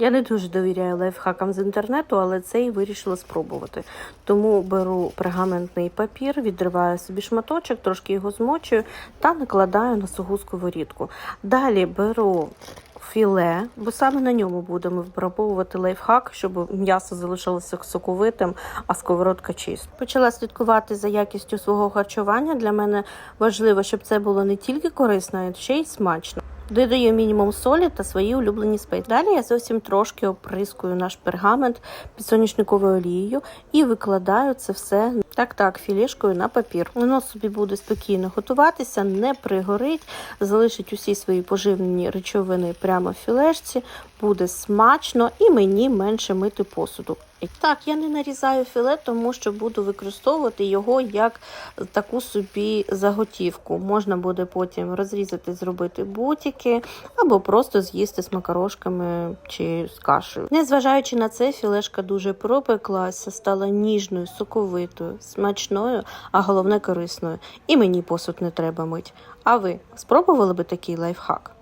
Я не дуже довіряю лайфхакам з інтернету, але цей вирішила спробувати. Тому беру пергаментний папір, відриваю собі шматочок, трошки його змочую та накладаю на суху сковорідку. Далі беру філе, бо саме на ньому будемо випробовувати лайфхак, щоб м'ясо залишилося соковитим, а сковородка чиста. Почала слідкувати за якістю свого харчування. Для мене важливо, щоб це було не тільки корисно, а ще й смачно. Додаю мінімум солі та свої улюблені спеції. Далі я зовсім трошки оприскую наш пергамент підсоняшниковою олією і викладаю це все так так філішкою на папір. Воно собі буде спокійно готуватися, не пригорить, залишить усі свої поживні речовини прямо в філешці, буде смачно і мені менше мити посуду. І так, я не нарізаю філе, тому що буду використовувати його як таку собі заготівку. Можна буде потім розрізати, зробити бутики або просто з'їсти з макарошками чи з кашею. Незважаючи на це, філешка дуже пропеклася, стала ніжною, соковитою, смачною, а головне корисною. І мені посуд не треба мить. А ви спробували би такий лайфхак?